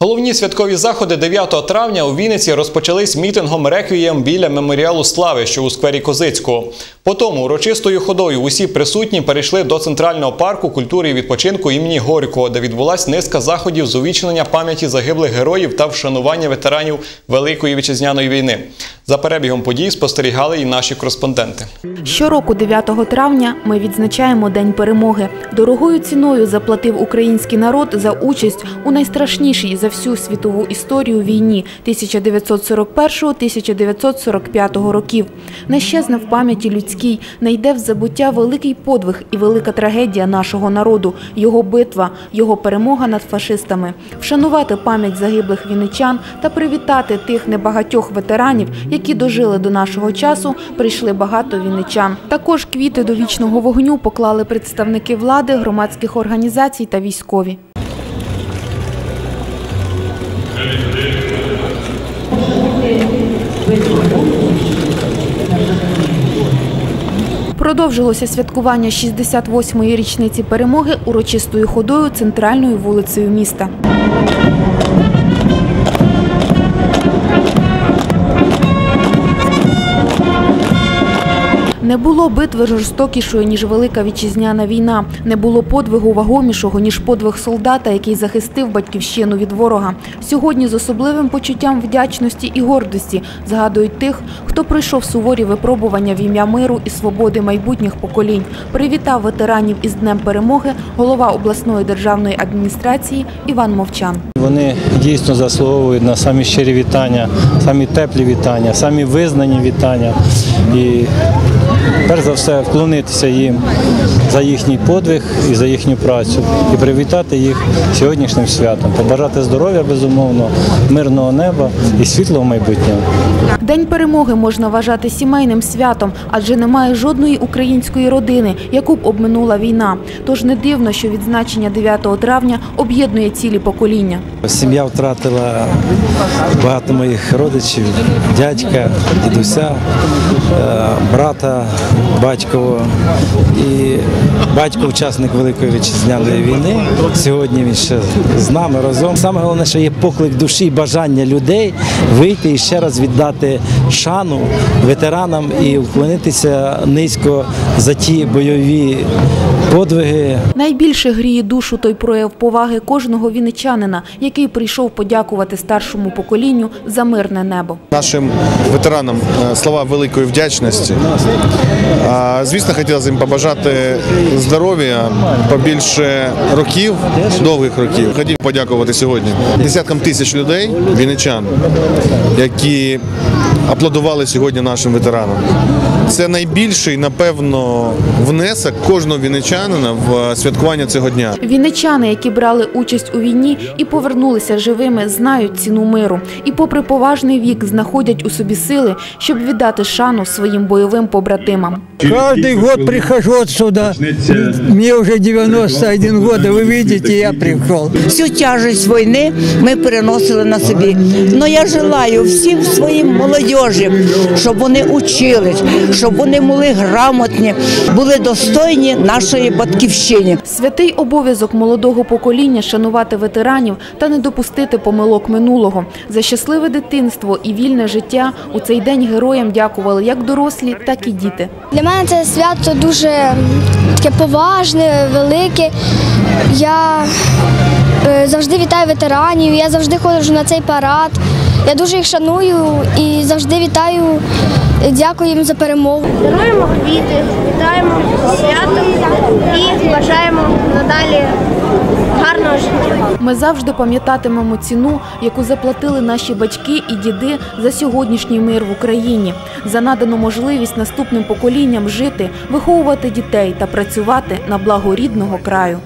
Головні святкові заходи 9 травня у Вінниці розпочались мітингом реквієм біля меморіалу слави, що у сквері Козицького. Потім урочистою ходою усі присутні перейшли до центрального парку культури і відпочинку імені Горького, де відбулась низка заходів з увічнення пам'яті загиблих героїв та вшанування ветеранів Великої вітчизняної війни. За перебігом подій спостерігали і наші кореспонденти. Щороку 9 травня ми відзначаємо День перемоги. Дорогою ціною заплатив український народ за участь у найстрашнішій за всю світову історію війні 1941-1945 років. Не щезне в пам'яті людській, не йде в забуття великий подвиг і велика трагедія нашого народу, його битва, його перемога над фашистами. Вшанувати пам'ять загиблих вінничан та привітати тих небагатьох ветеранів, які дожили до нашого часу, прийшли багато вінничан. Також квіти до вічного вогню поклали представники влади, громадських організацій та військові. Продовжилося святкування 68-ї річниці перемоги урочистою ходою центральною вулицею міста. Не було битви жорстокішої, ніж Велика Вітчизняна війна. Не було подвигу вагомішого, ніж подвиг солдата, який захистив батьківщину від ворога. Сьогодні з особливим почуттям вдячності і гордості згадують тих, хто пройшов суворі випробування в ім'я миру і свободи майбутніх поколінь. Привітав ветеранів із Днем перемоги голова обласної державної адміністрації Іван Мовчан. Вони дійсно заслуговують на самі щирі вітання, самі теплі вітання, самі визнані вітання. І перш за все вклонитися їм за їхній подвиг і за їхню працю і привітати їх сьогоднішнім святом, побажати здоров'я, безумовно, мирного неба і світлого майбутнього. День перемоги можна вважати сімейним святом, адже немає жодної української родини, яку б обминула війна. Тож не дивно, що відзначення 9 травня об'єднує цілі покоління. Сім'я втратила багато моїх родичів, дядька, дідуся, е, брата, батькового. І батько учасник Великої вітчизняної війни. Сьогодні він ще з нами разом. Саме головне, що є поклик душі і бажання людей вийти і ще раз віддати шану ветеранам і вклонитися низько за ті бойові подвиги, Найбільше гріє душу той прояв поваги кожного вінничанина, який прийшов подякувати старшому поколінню за мирне небо. Нашим ветеранам е, слова великої вдячності. Звісно, хотілося їм побажати здоров'я, побільше років, довгих років. Хотів подякувати сьогодні десяткам тисяч людей, вінничан, які аплодували сьогодні нашим ветеранам. Це найбільший, напевно, внесок кожного вінничанина в святкування цього дня. Вінничани, які брали участь у війні і повернулися живими, знають ціну миру. І, попри поважний вік, знаходять у собі сили, щоб віддати шану своїм бойовим побратимам. Каждый год прихожу отсюда. Мне уже 91 год, и вы видите, я пришел. всю тяжесть війни ми переносили на собі. Но я желаю всім своїм молодіжі, щоб вони учились, щоб вони були грамотні, були достойні нашої батьківщини. Святий обов'язок молодого покоління шанувати ветеранів та не допустити помилок минулого. За щасливе дитинство і вільне життя у цей день героям дякували як дорослі, так і діти. Для мене це свято дуже таке поважне, велике. Я е, завжди вітаю ветеранів, я завжди ходжу на цей парад. Я дуже їх шаную і завжди вітаю, дякую їм за перемогу. Даруємо квіти, вітаємо святом і бажаємо надалі гарного життя. Ми завжди пам'ятатимемо ціну, яку заплатили наші батьки і діди за сьогоднішній мир в Україні, за надану можливість наступним поколінням жити, виховувати дітей та працювати на благо рідного краю.